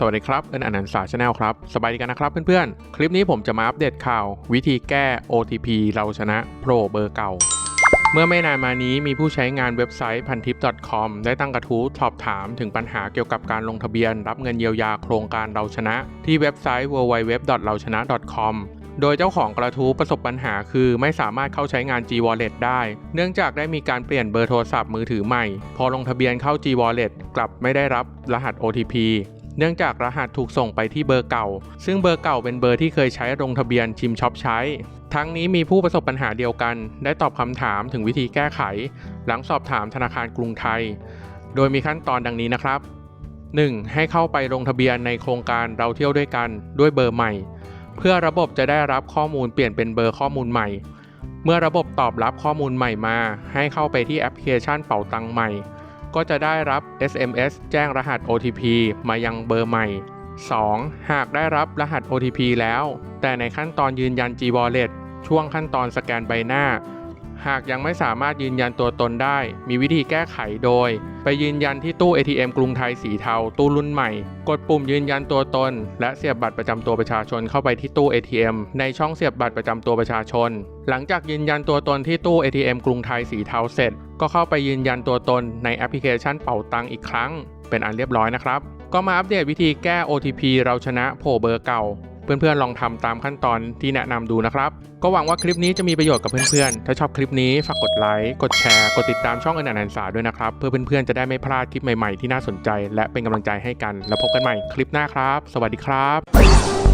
สวัสดีครับ เอินอนันต์สาชาแนลครับ สบายดีกันนะครับเพื่อนๆ คลิปนี้ผมจะมาอัปเดตข่าว วิธีแก้ OTP เราชนะโผล่เบอร์เก่า เมื่อไม่นานมานี้มีผู้ใช้งานเว็บไซต์พันทิป .com ได้ตั้งกระทู้สอบถามถึงปัญหาเกี่ยวกับการลงทะเบียน รับเงินเยียวยาโครงการเราชนะ ที่เว็บไซต์ www เราชนะ .com โดยเจ้าของกระทู้ประสบปัญหาคือไม่สามารถเข้าใช้งาน G Wallet ได้ เนื่องจากได้มีการเปลี่ยนเบอร์โทรศัพท์มือถือใหม่ พอลงทะเบียนเข้า G Wallet กลับไม่ได้รับรหัส OTP เนื่องจากรหัสถูกส่งไปที่เบอร์เก่า ซึ่งเบอร์เก่าเป็นเบอร์ที่เคยใช้ลงทะเบียนชิมช็อปใช้ ทั้งนี้มีผู้ประสบปัญหาเดียวกัน ได้ตอบคำถามถึงวิธีแก้ไข หลังสอบถามธนาคารกรุงไทย โดยมีขั้นตอนดังนี้นะครับ 1. ให้เข้าไปลงทะเบียนในโครงการเราเที่ยวด้วยกันด้วยเบอร์ใหม่ เพื่อระบบจะได้รับข้อมูลเปลี่ยนเป็นเบอร์ข้อมูลใหม่ เมื่อระบบตอบรับข้อมูลใหม่มา ให้เข้าไปที่แอปพลิเคชันเป๋าตังใหม่ ก็จะได้รับ SMS แจ้งรหัส OTP มายังเบอร์ใหม่ 2. หากได้รับรหัส OTP แล้ว แต่ในขั้นตอนยืนยัน G Wallet ช่วงขั้นตอนสแกนใบหน้า หากยังไม่สามารถยืนยันตัวตนได้ มีวิธีแก้ไขโดย ไปยืนยันที่ตู้ ATM กรุงไทยสีเทา ตู้รุ่นใหม่ กดปุ่มยืนยันตัวตน และเสียบบัตรประจำตัวประชาชนเข้าไปที่ตู้ ATM ในช่องเสียบบัตรประจำตัวประชาชน หลังจากยืนยันตัวตนที่ตู้ ATM กรุงไทยสีเทาเสร็จ ก็เข้าไปยืนยันตัวตนในแอปพลิเคชันเป่าตังอีกครั้ง เป็นอันเรียบร้อยนะครับก็มาอัปเดตวิธีแก้ OTP เราชนะโผเบอร์เก่า เพื่อนๆลองทำตามขั้นตอนที่แนะนำดูนะครับ ก็หวังว่าคลิปนี้จะมีประโยชน์กับเพื่อนๆ ถ้าชอบคลิปนี้ฝากกดไลค์ กดแชร์ กดติดตามช่องอนันต์สาด้วยนะครับ เพื่อเพื่อนๆจะได้ไม่พลาดคลิปใหม่ๆที่น่าสนใจ และเป็นกำลังใจให้กัน แล้วพบกันใหม่คลิปหน้าครับ สวัสดีครับ